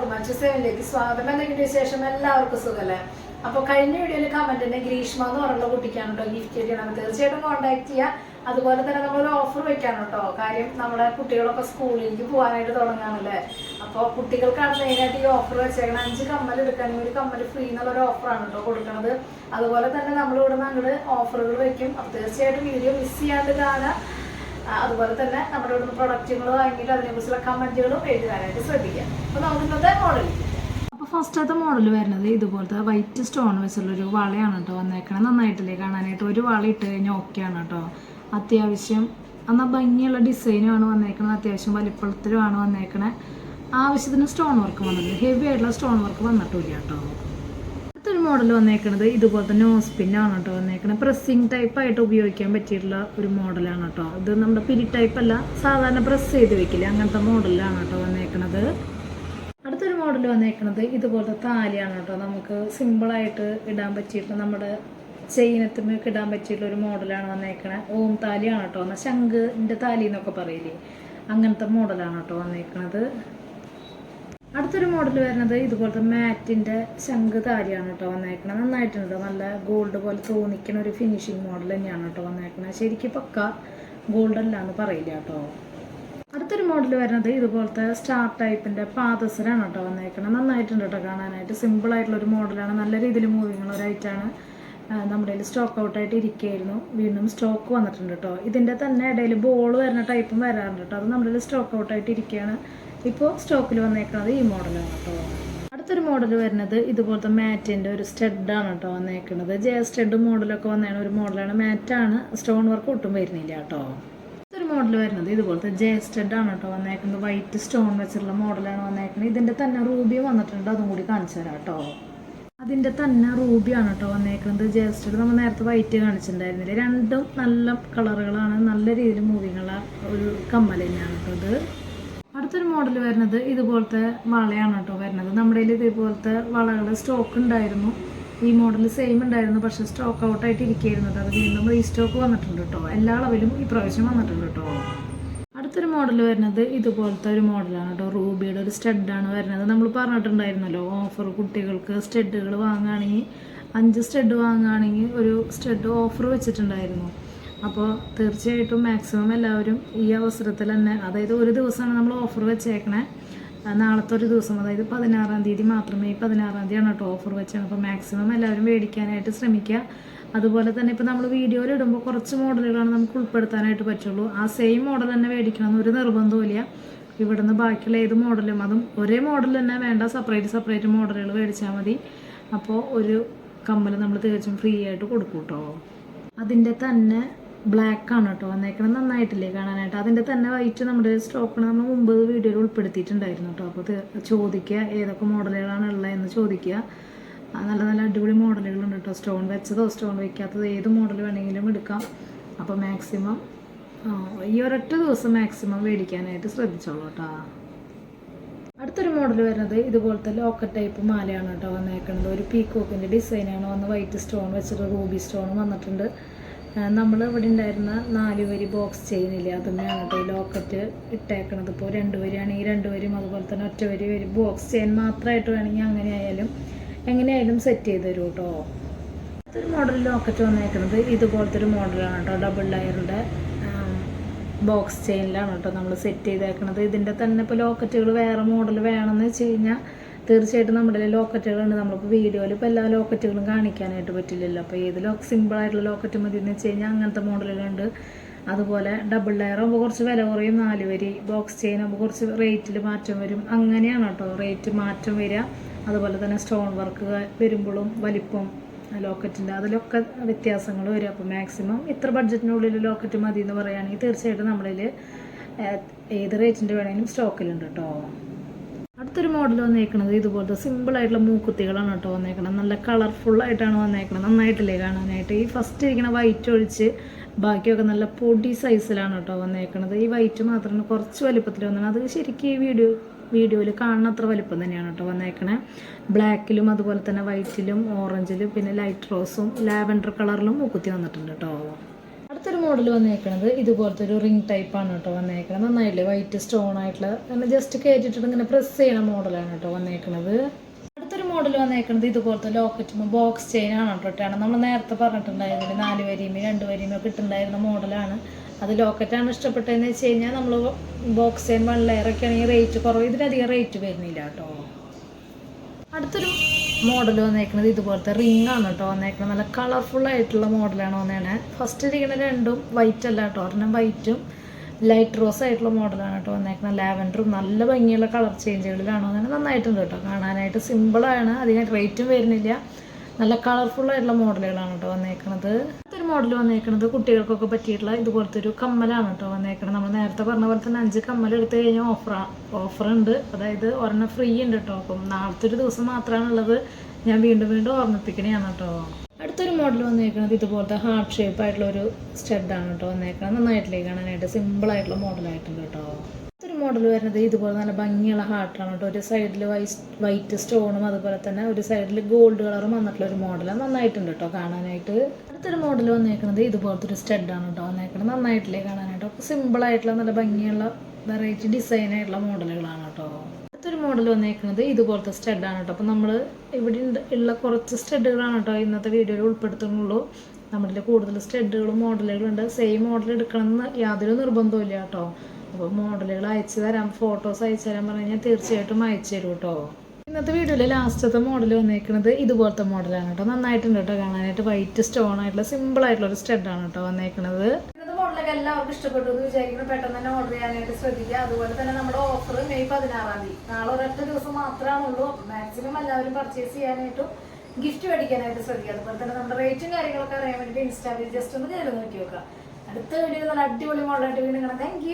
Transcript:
എല്ലാവർക്കും മറ്റു സെവനിലേക്ക് സ്വാഗതം. എന്തെങ്കിലും ശേഷം എല്ലാവർക്കും സുഖല്ലേ? അപ്പോൾ കഴിഞ്ഞ വീഡിയോയിൽ കമന്റ് തന്നെ ഗ്രീഷ്മ എന്ന് പറയുന്ന കുട്ടിക്കാണ് കേട്ടോ ഗിഫ്റ്റ് ചെയ്യണം തീർച്ചയായിട്ടും കോൺടാക്ട് ചെയ്യാം. അതുപോലെ തന്നെ നമ്മളൊരു ഓഫർ വെക്കാണ് കേട്ടോ കാര്യം നമ്മുടെ കുട്ടികളൊക്കെ സ്കൂളിലേക്ക് പോകാനായിട്ട് തുടങ്ങാണല്ലേ? അപ്പോൾ കുട്ടികൾക്കാണ് മെയിനായിട്ട് ഈ ഓഫർ വെച്ചേക്കണം. അഞ്ച് കമ്മൽ എടുക്കാനും ഒരു കമ്മൽ ഫ്രീ എന്നുള്ള ഒരു ഓഫറാണ് കേട്ടോ കൊടുക്കുന്നത് അതുപോലെ തന്നെ നമ്മൾ ഇവിടെ നിന്ന് അങ്ങോട്ട് ഓഫറുകൾ വെക്കും. അപ്പോൾ തീർച്ചയായിട്ടും വീഡിയോ മിസ് ചെയ്യാണ്ട് കാണുക ആ, അതുപോലെ തന്നെ നമ്മുടെ ഇവിടുന്ന് പ്രൊഡക്റ്റുകൾ വാങ്ങിയിട്ട് അതിനെക്കുറിച്ചുള്ള കമന്റുകളും എഴുതാനായിട്ട് ശ്രദ്ധിക്കുക. അപ്പോൾ നമുക്ക് ഇന്നത്തെ മോഡൽ അപ്പോൾ ഫസ്റ്റത്തെ മോഡൽ വരുന്നത് ഇതുപോലത്തെ വൈറ്റ് സ്റ്റോൺ വെച്ചുള്ളൊരു വളയാണ് കേട്ടോ വന്നേക്കണേ. നന്നായിട്ടില്ലേ കാണാനായിട്ട്? ഒരു വള ഇട്ട് കഴിഞ്ഞാൽ ഓക്കെയാണ് കേട്ടോ അത്യാവശ്യം എന്നാൽ ഭംഗിയുള്ള ഡിസൈനുമാണ് വന്നേക്കണത് അത്യാവശ്യം വലിപ്പത്തിലുമാണ് വന്നേക്കണേ. ആവശ്യത്തിന് സ്റ്റോൺ വർക്ക് വന്നിട്ടുണ്ട്. ഹെവി ആയിട്ടുള്ള സ്റ്റോൺ വർക്ക് വന്നിട്ടില്ല കേട്ടോ മോഡൽ വന്നേക്കണത് ഇതുപോലത്തെ നോസ് ഓസ്പിന്നാണ് കേട്ടോ വന്നേക്കണത്. പ്രസ്സിങ് ടൈപ്പ് ആയിട്ട് ഉപയോഗിക്കാൻ പറ്റിയിട്ടുള്ള ഒരു മോഡലാണ് കേട്ടോ. ഇത് നമ്മുടെ പിരി ടൈപ്പ് അല്ല സാധാരണ പ്രസ് ചെയ്ത് വെക്കില്ല അങ്ങനത്തെ മോഡലിലാണ് കേട്ടോ വന്നേക്കണത്. അടുത്തൊരു മോഡൽ വന്നേക്കണത് ഇതുപോലത്തെ താലിയാണ് കേട്ടോ. നമുക്ക് സിമ്പിളായിട്ട് ഇടാൻ പറ്റിയിട്ടുള്ള നമ്മുടെ ചെയിനത്തുമൊക്കെ ഇടാൻ പറ്റിയിട്ടുള്ള ഒരു മോഡലാണ് വന്നേക്കണത് ഓം താലിയാണ് കേട്ടോ. എന്നാൽ ശംഖിന്റെ താലി എന്നൊക്കെ പറയില്ലേ അങ്ങനത്തെ മോഡലാണ് കേട്ടോ വന്നേക്കണത്. അടുത്തൊരു മോഡൽ വരുന്നത് ഇതുപോലത്തെ മാറ്റിന്റെ ശംഖ് താരിയാണ് കേട്ടോ വന്നേക്കണത് നന്നായിട്ടുണ്ട്. നല്ല ഗോൾഡ് പോലെ തോന്നിക്കണ ഒരു ഫിനിഷിങ് മോഡൽ തന്നെയാണ് കേട്ടോ വന്നേക്കണത് ശരിക്കും പക്ക ഗോൾഡ് അല്ല എന്ന് പറയില്ല കേട്ടോ അടുത്തൊരു മോഡൽ വരുന്നത് ഇതുപോലത്തെ സ്റ്റാർ ടൈപ്പിന്റെ പാദസരാണ് കേട്ടോ വന്നേക്കണത് നന്നായിട്ടുണ്ട് കേട്ടോ കാണാനായിട്ട്. സിമ്പിൾ ആയിട്ടുള്ള ഒരു മോഡലാണ് നല്ല രീതിയിൽ മൂവിങ് ഉള്ള ഒരു ഐറ്റാണ് നമ്മുടെ കയ്യിൽ സ്റ്റോക്ക് ഔട്ടായിട്ട് ഇരിക്കുകയായിരുന്നു. വീണ്ടും സ്റ്റോക്ക് വന്നിട്ടുണ്ട് കേട്ടോ ഇതിന്റെ തന്നെ ഇടയിൽ ബോൾ വരുന്ന ടൈപ്പും വരാറുണ്ട് കേട്ടോ അത് നമ്മുടെ സ്റ്റോക്ക് ഔട്ടായിട്ട് ഇരിക്കുകയാണ്. ഇപ്പോൾ സ്റ്റോക്കിൽ വന്നേക്കുന്നത് ഈ മോഡലാണ് കേട്ടോ. അടുത്തൊരു മോഡൽ വരുന്നത് ഇതുപോലത്തെ മാറ്റിന്റെ ഒരു സ്റ്റെഡാണ് കേട്ടോ വന്നേക്കുന്നത് ജെ സ്റ്റെഡ് മോഡലൊക്കെ വന്നേണ ഒരു മോഡലാണ് മാറ്റാണ് സ്റ്റോൺ വർക്ക് ഒട്ടും വരുന്നില്ല കേട്ടോ. അടുത്തൊരു മോഡൽ വരുന്നത് ഇതുപോലത്തെ ജെ സ്റ്റെഡാണ് കേട്ടോ വന്നേക്കുന്നത് വൈറ്റ് സ്റ്റോൺ വെച്ചിട്ടുള്ള മോഡലാണ് വന്നേക്കുന്നത് ഇതിന്റെ തന്നെ റൂബി വന്നിട്ടുണ്ട്. അതും കൂടി കാണിച്ചു തരാം കേട്ടോ. അതിന്റെ തന്നെ റൂബിയാണ് കേട്ടോ വന്നേക്കുന്നത് ജസ്റ്റ് നമ്മൾ നേരത്തെ വൈറ്റ് കാണിച്ചിട്ടുണ്ടായിരുന്നില്ല? രണ്ടും നല്ല കളറുകളാണ് നല്ല രീതിയിൽ മൂവിങ്ങുള്ള ഒരു കമ്മൽ തന്നെയാണ് കേട്ടോ ഇത്. അടുത്തൊരു മോഡൽ വരുന്നത് ഇതുപോലത്തെ വളയാണ് കേട്ടോ വരുന്നത്. നമ്മുടെ കയ്യിൽ ഇതുപോലത്തെ വളകൾ സ്റ്റോക്ക് ഉണ്ടായിരുന്നു. ഈ മോഡൽ സെയിം ഉണ്ടായിരുന്നു പക്ഷേ സ്റ്റോക്ക് ഔട്ടായിട്ട് ഇരിക്കുകയായിരുന്നു. കേട്ടോ അത് വീണ്ടും റീസ്റ്റോക്ക് വന്നിട്ടുണ്ട് കേട്ടോ. എല്ലാ അളവിലും ഈ പ്രാവശ്യം വന്നിട്ടുണ്ട് കേട്ടോ. അടുത്തൊരു മോഡൽ വരുന്നത് ഇതുപോലത്തെ ഒരു മോഡലാണ് കേട്ടോ. റൂബിയുടെ ഒരു സ്റ്റഡാണ് വരുന്നത്. നമ്മൾ പറഞ്ഞിട്ടുണ്ടായിരുന്നല്ലോ ഓഫർ കുട്ടികൾക്ക് സ്റ്റഡുകൾ വാങ്ങുകയാണെങ്കിൽ അഞ്ച് സ്റ്റഡ് വാങ്ങുകയാണെങ്കിൽ ഒരു സ്റ്റഡ് ഓഫർ വെച്ചിട്ടുണ്ടായിരുന്നു. അപ്പോൾ തീർച്ചയായിട്ടും മാക്സിമം എല്ലാവരും ഈ അവസരത്തിൽ തന്നെ അതായത് ഒരു ദിവസമാണ് നമ്മൾ ഓഫർ വെച്ചേക്കണേ. നാളത്തെ ഒരു ദിവസം അതായത് പതിനാറാം തീയതി മാത്രമേ ഈ പതിനാറാം തീയതിയാണ് കേട്ടോ ഓഫർ വെച്ചാണ് അപ്പോൾ മാക്സിമം എല്ലാവരും മേടിക്കാനായിട്ട് ശ്രമിക്കുക അതുപോലെ തന്നെ ഇപ്പോൾ നമ്മൾ വീഡിയോയിൽ ഇടുമ്പോൾ കുറച്ച് മോഡലുകളാണ് നമുക്ക് ഉൾപ്പെടുത്താനായിട്ട് പറ്റുള്ളൂ. ആ സെയിം മോഡൽ തന്നെ മേടിക്കണം ഒരു നിർബന്ധമില്ല ഇവിടുന്ന് ബാക്കിയുള്ള ഏത് മോഡലും അതും ഒരേ മോഡൽ തന്നെ വേണ്ട. സെപ്പറേറ്റ് സെപ്പറേറ്റ് മോഡലുകൾ മേടിച്ചാൽ മതി. അപ്പോൾ ഒരു കമ്മൽ നമ്മൾ തീർച്ചയായും ഫ്രീ ആയിട്ട് കൊടുക്കും കേട്ടോ അതിന്റെ തന്നെ ബ്ലാക്ക് ആണ് കേട്ടോ വന്നേക്കണം നന്നായിട്ടില്ലേ കാണാനായിട്ട്. അതിന്റെ തന്നെ വൈറ്റ് നമ്മുടെ സ്റ്റോക്കിന് നമ്മൾ മുമ്പ് വീഡിയോയിൽ ഉൾപ്പെടുത്തിയിട്ടുണ്ടായിരുന്നു കേട്ടോ അപ്പോൾ ചോദിക്കുക ഏതൊക്കെ മോഡലുകളാണ് ഉള്ളത് എന്ന് ചോദിക്കുക നല്ല നല്ല അടിപൊളി മോഡലുകളുണ്ട് കേട്ടോ സ്റ്റോൺ വെച്ചതോ സ്റ്റോൺ വെക്കാത്തതോ ഏത് മോഡൽ വേണമെങ്കിലും എടുക്കാം. അപ്പോൾ മാക്സിമം ഈ ഒരൊറ്റ ദിവസം മാക്സിമം മേടിക്കാനായിട്ട് ശ്രദ്ധിച്ചോളൂ കേട്ടോ അടുത്തൊരു മോഡൽ വരുന്നത് ഇതുപോലത്തെ ലോക്കർ ടൈപ്പ് മാലയാണ് കേട്ടോ വന്നേക്കുന്നത് ഒരു പീക്കോക്കിന്റെ ഡിസൈനാണ് വന്ന് വൈറ്റ് സ്റ്റോൺ വെച്ചിട്ട് റൂബി സ്റ്റോൺ വന്നിട്ടുണ്ട്. നമ്മൾ ഇവിടെ ഉണ്ടായിരുന്ന നാല് വരി ബോക്സ് ചെയിനില്ലേ അതുതന്നെയാണ് കേട്ടോ ഈ ലോക്കറ്റ് ഇട്ടേക്കണത്. ഇപ്പോൾ രണ്ട് വരിയാണെങ്കിൽ രണ്ട് വരും അതുപോലെ തന്നെ ഒറ്റ വരി വരും ബോക്സ് ചെയിൻ മാത്രമായിട്ട് വേണമെങ്കിൽ അങ്ങനെ ആയാലും എങ്ങനെയായാലും സെറ്റ് ചെയ്ത് തരും കേട്ടോ. ഒരു മോഡൽ ലോക്കറ്റ് വന്നേക്കുന്നത് ഇതുപോലത്തെ ഒരു മോഡലാണ് കേട്ടോ. ഡബിൾ ലെയറിന്റെ ബോക്സ് ചെയിനിലാണ് കേട്ടോ നമ്മൾ സെറ്റ് ചെയ്തേക്കുന്നത് ഇതിന്റെ തന്നെ ഇപ്പോൾ ലോക്കറ്റുകൾ വേറെ മോഡൽ വേണമെന്ന് വെച്ച് കഴിഞ്ഞാൽ തീർച്ചയായിട്ടും നമ്മുടെ ലോക്കറ്റുകളുണ്ട്. നമ്മളിപ്പോൾ വീഡിയോയിൽ ഇപ്പോൾ എല്ലാ ലോക്കറ്റുകളും കാണിക്കാനായിട്ട് പറ്റില്ലല്ലോ. അപ്പോൾ ഏത് ലോക്ക് സിമ്പിളായിട്ടുള്ള ലോക്കറ്റ് മതി എന്ന് വെച്ച് കഴിഞ്ഞാൽ അങ്ങനത്തെ മോഡലുകളുണ്ട്. അതുപോലെ ഡബിൾ ലെയർ ആകുമ്പോൾ കുറച്ച് വില കുറയും. നാല് വരി ബോക്സ് ചെയിൻ ആകുമ്പോൾ കുറച്ച് റേറ്റിൽ മാറ്റം വരും. അങ്ങനെയാണ് കേട്ടോ റേറ്റ് മാറ്റം വരിക. അതുപോലെ തന്നെ സ്റ്റോൺ വർക്ക് വരുമ്പോഴും വലിപ്പം ലോക്കറ്റിന്റെ അതിലൊക്കെ വ്യത്യാസങ്ങൾ വരും. അപ്പോൾ മാക്സിമം ഇത്ര ബഡ്ജറ്റിനുള്ളിൽ ലോക്കറ്റ് മതി എന്ന് പറയുകയാണെങ്കിൽ തീർച്ചയായിട്ടും നമ്മളിൽ ഏത് റേറ്റിന്റെ വേണമെങ്കിലും സ്റ്റോക്കിലുണ്ട് കേട്ടോ. അടുത്തൊരു മോഡൽ വന്നേക്കണത് ഇതുപോലത്തെ സിമ്പിൾ ആയിട്ടുള്ള മൂക്കുത്തികളാണ് കേട്ടോ വന്നേക്കണത്. നല്ല കളർഫുൾ ആയിട്ടാണ് വന്നേക്കണത്. നന്നായിട്ടില്ലേ കാണാനായിട്ട്. ഈ ഫസ്റ്റ് ഇരിക്കുന്ന വൈറ്റ് ഒഴിച്ച് ബാക്കിയൊക്കെ നല്ല പൊടി സൈസിലാണ് കേട്ടോ വന്നേക്കണത്. ഈ വൈറ്റ് മാത്രമാണ് കുറച്ച് വലിപ്പത്തിൽ വന്നത് അത് ശരിക്കും ഈ വീഡിയോ വീഡിയോയിൽ കാണുന്നത്ര വലിപ്പം തന്നെയാണ് കേട്ടോ വന്നേക്കണേ. ബ്ലാക്കിലും അതുപോലെ തന്നെ വൈറ്റിലും ഓറഞ്ചിലും പിന്നെ ലൈറ്റ് റോസും ലാവൻഡർ കളറിലും മൂക്കുത്തി വന്നിട്ടുണ്ട് കേട്ടോ. അടുത്തൊരു മോഡൽ വന്നേക്കണത് ഇതുപോലത്തെ ഒരു റിംഗ് ടൈപ്പ് ആണ് കേട്ടോ വന്നേക്കണത്. നന്നായില്ലേ? വൈറ്റ് സ്റ്റോൺ ആയിട്ടുള്ള അങ്ങനെ ജസ്റ്റ് കയറ്റിട്ട് ഇങ്ങനെ പ്രസ് ചെയ്യണ മോഡലാണ് കേട്ടോ വന്നേക്കണത്. അടുത്തൊരു മോഡൽ വന്നേക്കണത് ഇതുപോലത്തെ ലോക്കറ്റ് ബോക്സ് ചെയിൻ ആണ് കേട്ടോ നമ്മൾ നേരത്തെ പറഞ്ഞിട്ടുണ്ടായിരുന്നില്ല? നാല് വരിയും രണ്ട് വരിയും ഒക്കെ ഇട്ടുണ്ടായിരുന്ന മോഡലാണ് അത് ലോക്കറ്റാണ് ഇഷ്ടപ്പെട്ടതെന്ന് വെച്ച് കഴിഞ്ഞാൽ നമ്മൾ ബോക്സ് ചെയിൻ വൺ ലെയറൊക്കെ ആണെങ്കിൽ റേറ്റ് കുറവ്. ഇതിനധികം റേറ്റ് വരുന്നില്ല കേട്ടോ. അടുത്തൊരു മോഡൽ വന്നേക്കുന്നത് ഇതുപോലത്തെ റിംഗ് ആണ് കേട്ടോ വന്നേക്കുന്നത് നല്ല കളർഫുൾ ആയിട്ടുള്ള മോഡലാണ് വന്നേണേ ഫസ്റ്റ് ഇരിക്കുന്ന രണ്ടും വൈറ്റ് അല്ല കേട്ടോ ഒരെണ്ണം വൈറ്റും ലൈറ്റ് റോസ് ആയിട്ടുള്ള മോഡലാണ് കേട്ടോ വന്നേക്കുന്നത് ലാവൻഡറും നല്ല ഭംഗിയുള്ള കളർ ചേഞ്ചുകളിലാണ് വന്നേക്കുന്നത് നന്നായിട്ടുണ്ട് കേട്ടോ കാണാനായിട്ട് സിമ്പിളാണ് അധികം റേറ്റും വരുന്നില്ല. നല്ല കളർഫുൾ ആയിട്ടുള്ള മോഡലുകളാണ് കേട്ടോ വന്നേക്കുന്നത് ഒരു മോഡൽ വന്നേക്കുന്നത് കുട്ടികൾക്കൊക്കെ പറ്റിയിട്ടുള്ള ഇതുപോലത്തെ ഒരു കമ്മലാണ് കേട്ടോ വന്നേക്കുന്നത് നമ്മൾ നേരത്തെ പറഞ്ഞ പോലെ തന്നെ അഞ്ച് കമ്മൽ എടുത്തു കഴിഞ്ഞാൽ ഓഫർ ഉണ്ട്. അതായത് ഒരെണ്ണം ഫ്രീ ഉണ്ട് കേട്ടോ. അപ്പം നാളത്തെ ഒരു ദിവസം മാത്രമാണുള്ളത്. ഞാൻ വീണ്ടും വീണ്ടും ഓർമ്മിപ്പിക്കണേയാണ് കേട്ടോ. അടുത്തൊരു മോഡൽ വന്നേക്കുന്നത് ഇതുപോലത്തെ ഹാർട്ട് ഷേപ്പ് ആയിട്ടുള്ള ഒരു സ്റ്റഡാണ് കേട്ടോ വന്നേക്കുന്നത് നന്നായിട്ടില്ലേ കാണാനായിട്ട്? സിമ്പിൾ ആയിട്ടുള്ള മോഡലായിട്ടുണ്ട് കേട്ടോ. മോഡൽ വരുന്നത് ഇതുപോലെ നല്ല ഭംഗിയുള്ള ഹാർട്ടാണ് കേട്ടോ ഒരു സൈഡിൽ വൈറ്റ് സ്റ്റോണും അതുപോലെ തന്നെ ഒരു സൈഡിൽ ഗോൾഡ് കളറും വന്നിട്ടുള്ള ഒരു മോഡലാണ് നന്നായിട്ടുണ്ട് കേട്ടോ കാണാനായിട്ട്. അടുത്തൊരു മോഡൽ വന്നേക്കുന്നത് ഇതുപോലത്തെ ഒരു സ്റ്റഡാണ് കേട്ടോ വന്നേക്കുന്നത് നന്നായിട്ടില്ലേ കാണാനായിട്ട്. അപ്പോൾ സിമ്പിൾ ആയിട്ടുള്ള നല്ല ഭംഗിയുള്ള വെറൈറ്റി ഡിസൈൻ ആയിട്ടുള്ള മോഡലുകളാണ് കേട്ടോ അടുത്തൊരു മോഡൽ വന്നേക്കുന്നത് ഇതുപോലത്തെ സ്റ്റഡാണ് കേട്ടോ അപ്പോൾ നമ്മൾ ഇവിടെ ഉള്ള കുറച്ച് സ്റ്റഡുകളാണ് കേട്ടോ ഇന്നത്തെ വീഡിയോയിൽ ഉൾപ്പെടുത്തുന്നുള്ളൂ. നമ്മുടെ കൂടുതൽ സ്റ്റഡുകളും മോഡലുകളും ഉണ്ട്. സെയിം മോഡൽ എടുക്കണം എന്ന് യാതൊരു നിർബന്ധവും ഇല്ല കേട്ടോ അപ്പോൾ മോഡലുകൾ അയച്ചു തരാം ഫോട്ടോസ് അയച്ചു തരാൻ പറഞ്ഞു കഴിഞ്ഞാൽ തീർച്ചയായിട്ടും അയച്ചു തരും കേട്ടോ ഇന്നത്തെ വീഡിയോയിൽ ലാസ്റ്റത്തെ മോഡൽ വന്നേക്കുന്നത് ഇതുപോലത്തെ മോഡലാണ് കേട്ടോ നന്നായിട്ടുണ്ട് കേട്ടോ കാണാനായിട്ട്. വൈറ്റ് സ്റ്റോൺ ആയിട്ടുള്ള സിമ്പിൾ ആയിട്ടുള്ള ഒരു സ്റ്റെഡാണ് കേട്ടോ വന്നേക്കുന്നത് ഇന്നത്തെ മോഡലൊക്കെ എല്ലാവർക്കും ഇഷ്ടപ്പെട്ടു എന്ന് വിചാരിക്കുന്നു. പെട്ടെന്ന് തന്നെ ഓർഡർ ചെയ്യാനായിട്ട് ശ്രദ്ധിക്കുക. അതുപോലെ തന്നെ നമ്മുടെ ഓഫർ മെയ് പതിനാറാം തീയതി. നാളെ ഒരൊറ്റ ദിവസം മാത്രമാണ് മാത്രമാണുള്ളൂ മാക്സിമം എല്ലാവരും പർച്ചേസ് ചെയ്യാനായിട്ടും ഗിഫ്റ്റ് മേടിക്കാനായിട്ട് ശ്രദ്ധിക്കുക. അതുപോലെ തന്നെ നമ്മുടെ റേറ്റും കാര്യങ്ങളൊക്കെ അറിയാൻ വേണ്ടിയിട്ട് ഇൻസ്റ്റാഗ്രാമിൽ ജസ്റ്റ് ഒന്ന് കയറി നോക്കി വെക്കുക. അടുത്ത വീഡിയോ നല്ല അടിപൊളി മോഡലായിട്ട് വീണ്ടും കാണാം. താങ്ക്